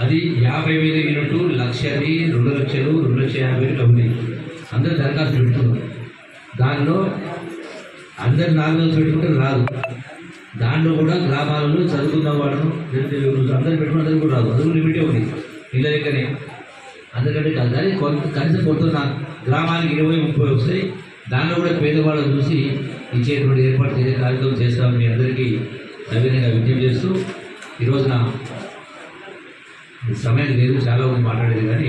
అది యాభై వేల యూనిట్లు లక్షది రెండు లక్షలు రెండు లక్షల యాభై వేలు ఉంది అందరూ దరఖాస్తు పెట్టుకున్నారు. దానిలో అందరు నాలుగు పెట్టుకుంటే రాదు. దాంట్లో కూడా గ్రామాలలో చదువుకున్న వాళ్ళను అందరు పెట్టుకున్న అందరూ కూడా రాదు. అందుకు లిమిటే ఉంది ఇళ్ళ దగ్గరే అందుకంటే కాదు. కానీ కొంత కనీసం కొంత గ్రామానికి ఇరవై ముప్పై వస్తాయి దాంట్లో కూడా పేదవాళ్ళని చూసి ఇచ్చేటువంటి ఏర్పాటు చేసే కార్యక్రమం చేస్తామని మీ అందరికీ సవినయంగా విజ్ఞప్తి చేస్తూ ఈ రోజున సమయం లేదు. చాలా మంది మాట్లాడేది కానీ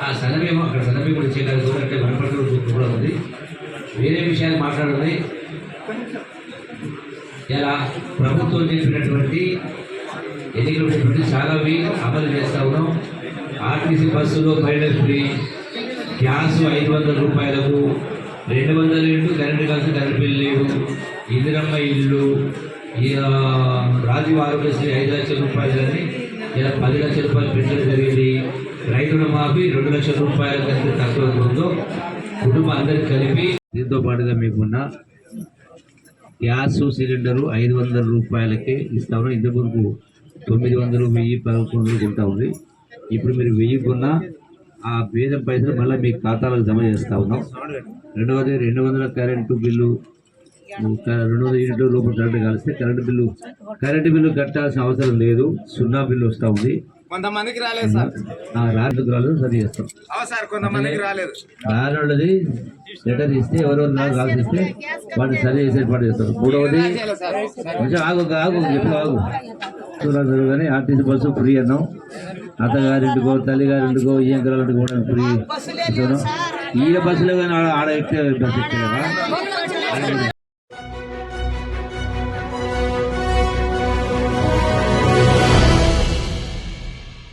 ఆ సన్నబియ్యం అక్కడ సన్నబియ్యం కూడా ఇచ్చే కార్యక్రమం అంటే వనపర్తి కూడా వేరే విషయాలు మాట్లాడాలి ఇలా ప్రభుత్వం చెప్పినటువంటి ఎన్నికలు చాలావి అమలు చేస్తా ఉన్నాం. ఆర్టీసీ బస్సులో పైన ఫ్రీ. గ్యాస్ ఐదు వందల రూపాయలకు రెండు వందల ఇండ్లు కరెంటు కాల్సి కరెంటు బిల్లు లేవు ఇందిరమ్మ ఇల్లు రాజీవ్ ఆరోగ్యశ్రీ ఐదు లక్షల రూపాయలని ఇలా పది లక్షల రూపాయలు పెట్టడం జరిగింది. రైతు రుణమాఫీ రెండు లక్షల రూపాయల కంటే తక్కువ ఉందో కుటుంబం అందరికి కలిపి దీంతో పాటుగా మీకున్న గ్యాస్ సిలిండరు ఐదు వందల రూపాయలకే ఇస్తాము ఇంతవరకు తొమ్మిది వందలు వెయ్యి పదకొండు వందలు కొంటా ఉంది. ఇప్పుడు మీరు వెయ్యి కొన్నా ఆ భేదం పైసలు మళ్ళీ మీ ఖాతాలకు జమ చేస్తూ ఉన్నాం. రెండవది రెండు వందల కరెంటు బిల్లు క- రెండు వందల యూనిట్ల లోపల కరెంటు కలిస్తే కరెంటు బిల్లు కరెంటు బిల్లు కట్టాల్సిన అవసరం లేదు. సున్నా బిల్లు వస్తూ ఉంది. కొంతమందికి రాలేదు సార్ రాజు రాలేదు సరి చేస్తాం అవు సార్ కొంతమందికి రాలేదు రానున్నది లెటర్ ఇస్తే ఎవరో నాకు రాసిస్తే వాటిని సరి చేసే ఏర్పాటు చేస్తారు మూడవది కొంచెం ఆగు ఆగు ఎప్పుడు ఆగు చూడాలి కానీ ఆర్టీసీ బస్సు ఫ్రీ అన్నాం అత్తగారింటికో తల్లిగారింటికో ఏం కావాలంటే కూడా ఫ్రీ. ఈ బస్సులో కానీ ఆడ ఆడ ఎక్కే బస్సు ఎక్కేవా